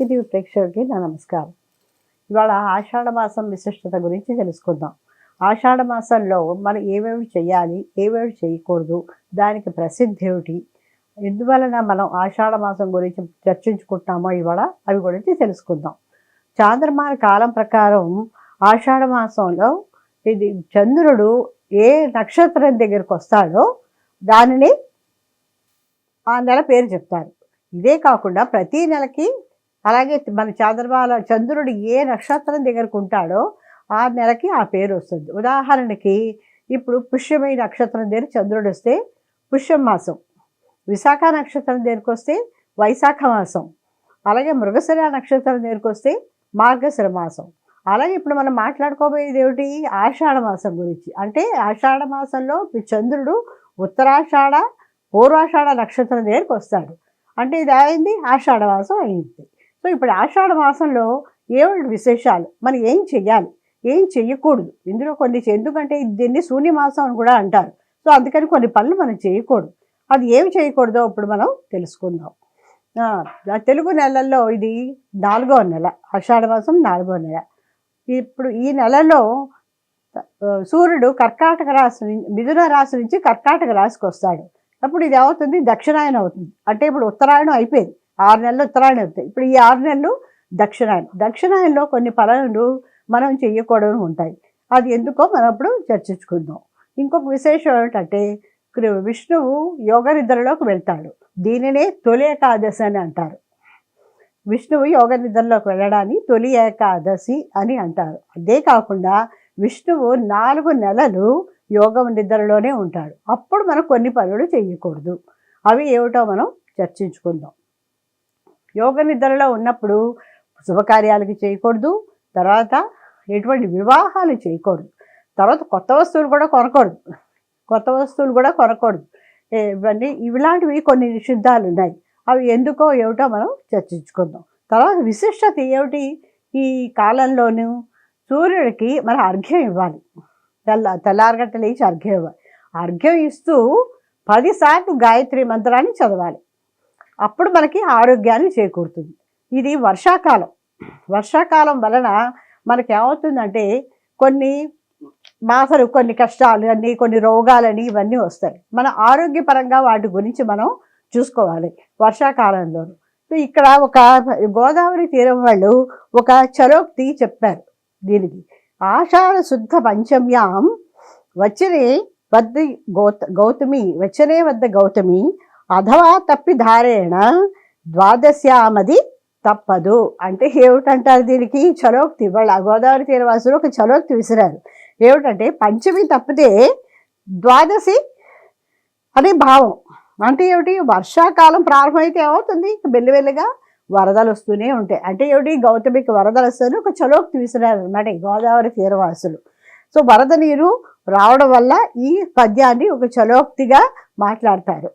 ఇది టీవీ ప్రేక్షకులకి నా నమస్కారం. ఇవాళ ఆషాఢ మాసం విశిష్టత గురించి తెలుసుకుందాం. ఆషాఢ మాసంలో మనం ఏమేమి చేయాలి ఏమేమి చేయకూడదు దానికి ప్రసిద్ధి ఏమిటి ఎందువలన మనం ఆషాఢ మాసం గురించి చర్చించుకుంటున్నామో ఇవాళ అవి గురించి తెలుసుకుందాం. చాంద్రమాన కాలం ప్రకారం ఆషాఢ మాసంలో ఇది చంద్రుడు ఏ నక్షత్రం దగ్గరికి వస్తాడో దానిని ఆ నెల పేరు చెప్తారు. ఇదే కాకుండా ప్రతి నెలకి అలాగే మన చంద్రబాల చంద్రుడు ఏ నక్షత్రం దగ్గరకు ఉంటాడో ఆ నెలకి ఆ పేరు వస్తుంది. ఉదాహరణకి ఇప్పుడు పుష్యమై నక్షత్రం దగ్గర చంద్రుడు వస్తే పుష్యం మాసం. విశాఖ నక్షత్రం దగ్గరికి వస్తే వైశాఖ మాసం. అలాగే మృగశిర నక్షత్రం దగ్గరికి వస్తే మార్గశిర మాసం. అలాగే ఇప్పుడు మనం మాట్లాడుకోబోయేది ఏమిటి? ఆషాఢ మాసం గురించి. అంటే ఆషాఢ మాసంలో చంద్రుడు ఉత్తరాషాఢ పూర్వాషాఢ నక్షత్రం దగ్గరికి వస్తాడు. అంటే ఇది అయింది ఆషాఢ మాసం అయింది. సో ఇప్పుడు ఆషాఢ మాసంలో ఏమిటి విశేషాలు? మనం ఏం చెయ్యాలి? ఏం చెయ్యకూడదు? ఇందులో కొన్ని ఎందుకంటే దీన్ని శూన్య మాసం అని కూడా అంటారు. సో అందుకని కొన్ని పనులు మనం చేయకూడదు. అది ఏమి చేయకూడదో ఇప్పుడు మనం తెలుసుకుందాం. తెలుగు నెలల్లో ఇది నాలుగో నెల ఆషాఢ మాసం నాలుగో నెల. ఇప్పుడు ఈ నెలలో సూర్యుడు కర్కాటక రాశి మిథున రాశి నుంచి కర్కాటక రాశికి వస్తాడు. అప్పుడు ఇది ఏమవుతుంది దక్షిణాయనం అవుతుంది. అంటే ఇప్పుడు ఉత్తరాయణం అయిపోయింది. ఆరు నెలలు ఉత్తరాయణం అవుతాయి ఇప్పుడు ఈ ఆరు నెలలు దక్షిణాయనం. దక్షిణాయనంలో కొన్ని పనులు మనం చేయకూడదు ఉంటాయి. అది ఎందుకో మనం అప్పుడు చర్చించుకుందాం. ఇంకొక విశేషం ఏమిటంటే విష్ణువు యోగ నిద్రలోకి వెళ్తాడు. దీనినే తొలి ఏకాదశి అని అంటారు. విష్ణువు యోగ నిద్రలోకి వెళ్ళడాన్ని తొలి ఏకాదశి అని అంటారు. అదే కాకుండా విష్ణువు నాలుగు నెలలు యోగం నిద్రలోనే ఉంటాడు. అప్పుడు మనం కొన్ని పనులు చేయకూడదు అవి ఏమిటో మనం చర్చించుకుందాం. యోగ నిద్రలో ఉన్నప్పుడు శుభకార్యాలకి చేయకూడదు. తర్వాత ఎటువంటి వివాహాలు చేయకూడదు. తర్వాత కొత్త వస్తువులు కూడా కొనకూడదు. కొత్త వస్తువులు కూడా కొనకూడదు. ఇవన్నీ ఇలాంటివి కొన్ని నిషిద్ధాలు ఉన్నాయి. అవి ఎందుకో ఏమిటో మనం చర్చించుకుందాం. తర్వాత విశిష్టత ఏమిటి? ఈ కాలంలోనూ సూర్యుడికి మనం అర్ఘ్యం ఇవ్వాలి. తెల్ల తెల్లారగట్ట లేచి అర్ఘ్యం ఇవ్వాలి. అర్ఘ్యం ఇస్తూ పదిసార్లు గాయత్రి మంత్రాన్ని చదవాలి. అప్పుడు మనకి ఆరోగ్యాన్ని చేకూరుతుంది. ఇది వర్షాకాలం. వర్షాకాలం వలన మనకి ఏమవుతుందంటే కొన్ని మాసలు కొన్ని కష్టాలు అని కొన్ని రోగాలని ఇవన్నీ వస్తాయి. మన ఆరోగ్యపరంగా వాటి గురించి మనం చూసుకోవాలి వర్షాకాలంలో ఇక్కడ ఒక గోదావరి తీరం వాళ్ళు ఒక చరోక్తి చెప్పారు దీనికి. ఆషాఢ శుద్ధ పంచమ్యాం వచ్చనే వద్ద గౌత గౌతమి వచ్చనే వద్ద గౌతమి అథవా తప్పి ధారేణ ద్వాదశ్యామది తప్పదు. అంటే ఏమిటంటారు దీనికి? చలోక్తి వాళ్ళ గోదావరి తీరవాసులు ఒక చలోక్తి విసిరారు ఏమిటంటే పంచమి తప్పితే ద్వాదశి అనే భావం. అంటే ఏమిటి? వర్షాకాలం ప్రారంభమైతే ఏమవుతుంది? మెల్లిమెల్లిగా వరదలు వస్తూనే ఉంటాయి. అంటే ఏమిటి? గౌతమికి వరదలు వస్తాయని ఒక చలోక్తి విసిరారు అనమాట ఈ గోదావరి తీరవాసులు. సో వరద నీరు రావడం వల్ల ఈ పద్యాన్ని ఒక చలోక్తిగా మాట్లాడతారు.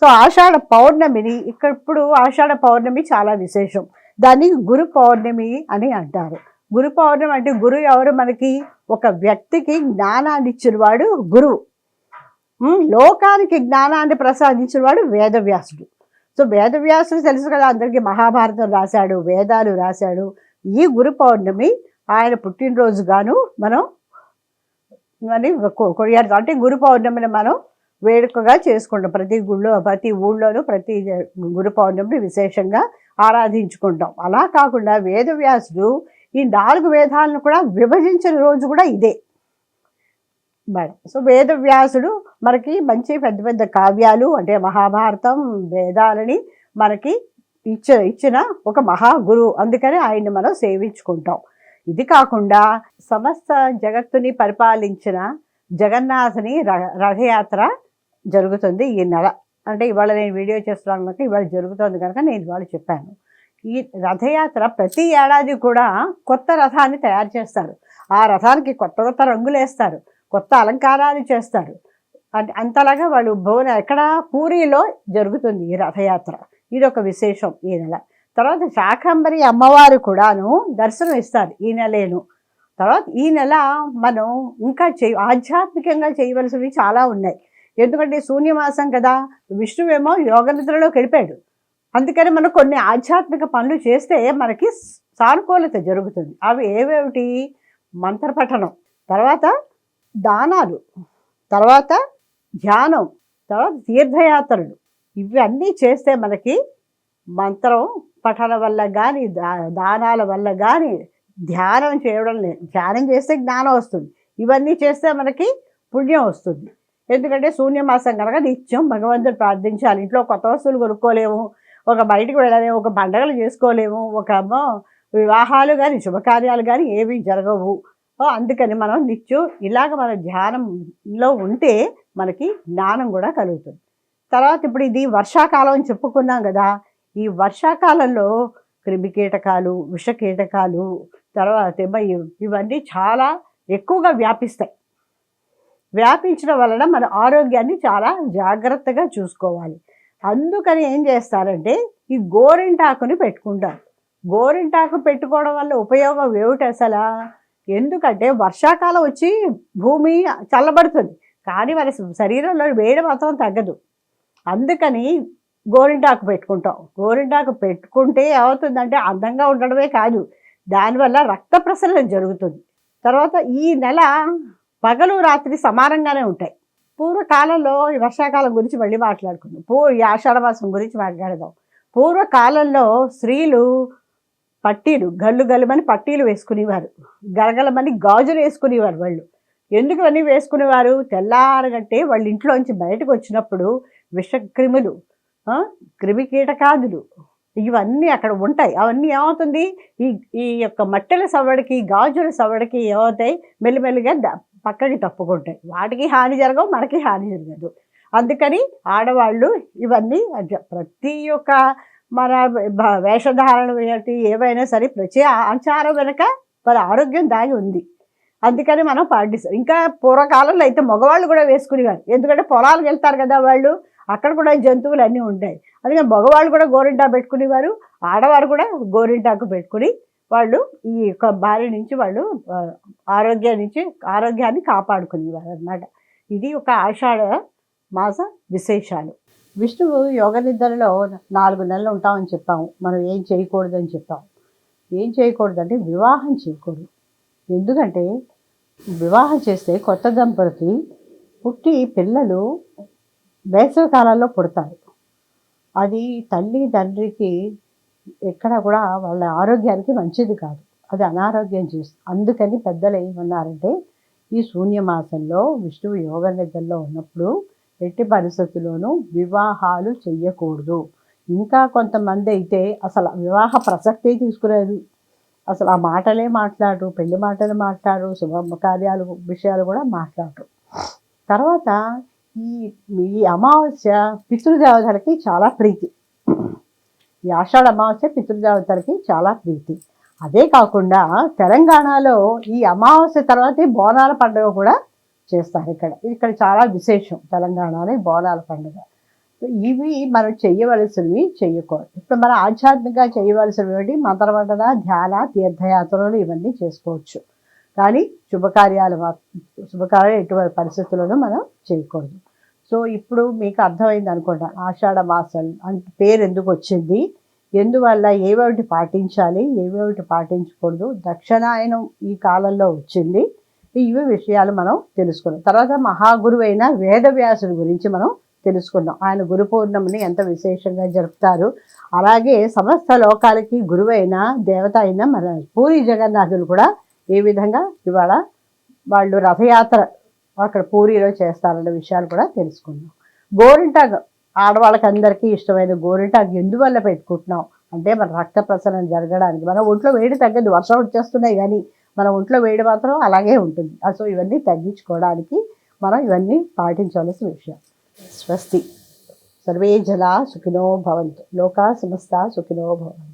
సో ఆషాఢ పౌర్ణమిని ఇక్కడ ఇప్పుడు ఆషాఢ పౌర్ణమి చాలా విశేషం. దాన్ని గురు పౌర్ణమి అని అంటారు. గురు పౌర్ణమి అంటే గురు ఎవరు? మనకి ఒక వ్యక్తికి జ్ఞానాన్ని ఇచ్చినవాడు గురువు. లోకానికి జ్ఞానాన్ని ప్రసాదించినవాడు వేదవ్యాసుడు. సో వేదవ్యాసుడు తెలుసు కదా అందరికీ మహాభారతం రాశాడు వేదాలు రాశాడు. ఈ గురు పౌర్ణమి ఆయన పుట్టినరోజు గాను మనం మరి కొ- అంటే గురు పౌర్ణమిని మనం వేడుకగా చేసుకుంటాం. ప్రతి గుళ్ళో ప్రతి ఊళ్ళోనూ ప్రతి గురు పౌర్ణమిని విశేషంగా ఆరాధించుకుంటాం. అలా కాకుండా వేదవ్యాసుడు ఈ నాలుగు వేదాలను కూడా విభజించిన రోజు కూడా ఇదే. మేడం సో వేదవ్యాసుడు మనకి మంచి పెద్ద పెద్ద కావ్యాలు అంటే మహాభారతం వేదాలని మనకి ఇచ్చ ఇచ్చిన ఒక మహాగురు. అందుకని ఆయన్ని మనం సేవించుకుంటాం. ఇది కాకుండా సమస్త జగత్తుని పరిపాలించిన జగన్నాథుని ర- రథయాత్ర జరుగుతుంది ఈ నెల అంటే ఇవాళ నేను వీడియో చేస్తున్నాను కనుక ఇవాళ జరుగుతుంది కనుక నేను ఇవాళ చెప్పాను. ఈ రథయాత్ర ప్రతి ఏడాది కూడా కొత్త రథాన్ని తయారు చేస్తారు. ఆ రథానికి కొత్త కొత్త రంగులు వేస్తారు కొత్త అలంకారాలు చేస్తారు. అంటే అంతలాగా వాళ్ళు భువన ఎక్కడ? పూరిలో జరుగుతుంది ఈ రథయాత్ర. ఇది ఒక విశేషం ఈ నెల. తర్వాత శాకంబరి అమ్మవారు కూడాను దర్శనం ఇస్తారు ఈ నెలేను. తర్వాత ఈ నెల మనం ఇంకా చేయ ఆధ్యాత్మికంగా చేయవలసినవి చాలా ఉన్నాయి. ఎందుకంటే శూన్యమాసం కదా. విష్ణువేమో యోగ నిద్రలోకి వెళ్ళిపోయాడు. అందుకని మనం కొన్ని ఆధ్యాత్మిక పనులు చేస్తే మనకి సానుకూలత జరుగుతుంది. అవి ఏవేమిటి? మంత్రపఠనం తర్వాత దానాలు తర్వాత ధ్యానం తర్వాత తీర్థయాత్రలు. ఇవన్నీ చేస్తే మనకి మంత్రం పఠన వల్ల కానీ దానాల వల్ల కానీ ధ్యానం చేయడం లేదు ధ్యానం చేస్తే జ్ఞానం వస్తుంది. ఇవన్నీ చేస్తే మనకి పుణ్యం వస్తుంది. ఎందుకంటే శూన్యమాసం కనుక నిత్యం భగవంతుడు ప్రార్థించాలి. ఇంట్లో కొత్త వస్తువులు కొనుక్కోలేము ఒక బయటకు వెళ్ళలేము ఒక పండగలు చేసుకోలేము ఒక వివాహాలు కానీ శుభకార్యాలు కానీ ఏవి జరగవు. అందుకని మనం నిత్యం ఇలాగ మన ధ్యానంలో ఉంటే మనకి జ్ఞానం కూడా కలుగుతుంది. తర్వాత ఇప్పుడు ఇది వర్షాకాలం అని చెప్పుకున్నాం కదా ఈ వర్షాకాలంలో క్రిమికీటకాలు విషకీటకాలు తర్వాత ఇవన్నీ చాలా ఎక్కువగా వ్యాపిస్తాయి. వ్యాపించడం వలన మన ఆరోగ్యాన్ని చాలా జాగ్రత్తగా చూసుకోవాలి. అందుకని ఏం చేస్తారంటే ఈ గోరింటాకుని పెట్టుకుంటారు. గోరింటాకు పెట్టుకోవడం వల్ల ఉపయోగం ఏమిటి అసలు? ఎందుకంటే వర్షాకాలం వచ్చి భూమి చల్లబడుతుంది. కానీ మన శరీరంలో వేడి మాత్రం తగ్గదు. అందుకని గోరింటాకు పెట్టుకుంటాం. గోరింటాకు పెట్టుకుంటే ఏమవుతుందంటే అందంగా ఉండడమే కాదు. దానివల్ల రక్త ప్రసరణ జరుగుతుంది. తర్వాత ఈ నెల పగలు రాత్రి సమానంగానే ఉంటాయి. పూర్వకాలంలో ఈ వర్షాకాలం గురించి మళ్ళీ మాట్లాడుకుందాం. పూ ఈ ఆషాఢమాసం గురించి మాట్లాడదాం. పూర్వకాలంలో స్త్రీలు పట్టీలు గల్లు గల్లుమని పట్టీలు వేసుకునేవారు. గలగలమని గాజులు వేసుకునేవారు వాళ్ళు. ఎందుకు అన్నీ వేసుకునేవారు? తెల్లారగంటే వాళ్ళ ఇంట్లోంచి బయటకు వచ్చినప్పుడు విషక్రిములు క్రిమి కీటకాదులు ఇవన్నీ అక్కడ ఉంటాయి. అవన్నీ ఏమవుతుంది? ఈ ఈ యొక్క మట్టెల సవడికి గాజుల సవడికి ఏమవుతాయి? మెల్లిమెల్లిగా పక్కకి తప్పుకుంటాయి. వాటికి హాని జరగవు మనకి హాని జరగదు. అందుకని ఆడవాళ్ళు ఇవన్నీ ప్రతి ఒక్క మన వేషధారణ ఏవైనా సరే ప్రతి ఆచారం వెనుక వాళ్ళ ఆరోగ్యం దాగి ఉంది. అందుకని మనం పాటిస్తాం. ఇంకా పూర్వకాలంలో అయితే మగవాళ్ళు కూడా వేసుకునేవారు. ఎందుకంటే పొలాలకు వెళ్తారు కదా వాళ్ళు అక్కడ కూడా జంతువులు అన్నీ ఉంటాయి. అందుకని మగవాళ్ళు కూడా గోరింటా పెట్టుకునేవారు ఆడవారు కూడా గోరింటాకు పెట్టుకుని వాళ్ళు ఈ యొక్క బారి నుంచి వాళ్ళు ఆరోగ్యం నుంచి ఆరోగ్యాన్ని కాపాడుకునేవారు అనమాట ఇది ఒక ఆషాఢ మాస విశేషాలు. విష్ణువు యోగ నిద్రలో నాలుగు నెలలు ఉంటామని చెప్పాము మనం ఏం చేయకూడదని చెప్పాము ఏం చేయకూడదంటే వివాహం చేయకూడదు. ఎందుకంటే వివాహం చేస్తే కొత్త దంపతికి పుట్టి పిల్లలు వేసవి కాలంలో పుడతారు. అది తల్లి తండ్రికి ఎక్కడ కూడా వాళ్ళ ఆరోగ్యానికి మంచిది కాదు. అది అనారోగ్యం చేస్తుంది అందుకని పెద్దలు ఏమన్నారంటే ఈ శూన్యమాసంలో విష్ణువు యోగ నిద్రలో ఉన్నప్పుడు ఎట్టి పరిస్థితుల్లోనూ వివాహాలు చెయ్యకూడదు. ఇంకా కొంతమంది అయితే అసలు వివాహ ప్రసక్తే తీసుకురాదు అసలు ఆ మాటలే మాట్లాడరు పెళ్ళి మాటలు మాట్లాడరు శుభ కార్యాలు విషయాలు కూడా మాట్లాడరు. తర్వాత ఈ ఈ అమావాస్య పితృదేవతలకి చాలా ప్రీతి. ఈ ఆషాఢ అమావాస్య పితృదేవతలకి చాలా ప్రీతి. అదే కాకుండా తెలంగాణలో ఈ అమావాస్య తర్వాతే బోనాల పండుగ కూడా చేస్తారు ఇక్కడ. ఇక్కడ చాలా విశేషం తెలంగాణలో బోనాల పండుగ. ఇవి మనం చేయవలసినవి చేయకూడదు. ఇప్పుడు మనం ఆధ్యాత్మికంగా చేయవలసినవి మంత్రవండన ధ్యాన తీర్థయాత్రలు ఇవన్నీ చేసుకోవచ్చు. కానీ శుభకార్యాలు శుభకార్యాలు ఎటువంటి పరిస్థితులను మనం చేయకూడదు. సో ఇప్పుడు మీకు అర్థమైంది అనుకుంటా ఆషాఢ మాసం అంటే పేరు ఎందుకు వచ్చింది? ఎందువల్ల ఏవేటి పాటించాలి ఏవేటి పాటించకూడదు? దక్షిణాయనం ఈ కాలంలో వచ్చింది. ఇవి విషయాలు మనం తెలుసుకున్నాం. తర్వాత మహాగురువైన వేదవ్యాసుడి గురించి మనం తెలుసుకున్నాం. ఆయన గురు పౌర్ణమిని ఎంత విశేషంగా జరుపుతారు. అలాగే సమస్త లోకాలకి గురువైన దేవత అయిన మన పూరి జగన్నాథులు కూడా ఏ విధంగా ఇవాళ వాళ్ళు రథయాత్ర అక్కడ పూరీలో చేస్తారన్న విషయాలు కూడా తెలుసుకుందాం. గోరింటాగ్ ఆడవాళ్ళకి అందరికీ ఇష్టమైన గోరింటాగ్ ఎందువల్ల పెట్టుకుంటున్నాం? అంటే మన రక్త ప్రసరణ జరగడానికి. మన ఒంట్లో వేడి తగ్గదు వర్షం వచ్చేస్తున్నాయి కానీ మన ఒంట్లో వేడి మాత్రం అలాగే ఉంటుంది. సో ఇవన్నీ తగ్గించుకోవడానికి మనం ఇవన్నీ పాటించవలసిన విషయం. స్వస్తి. సర్వే జలా సుఖినో భవంతు. లోకా సమస్త సుఖినో భవంతు.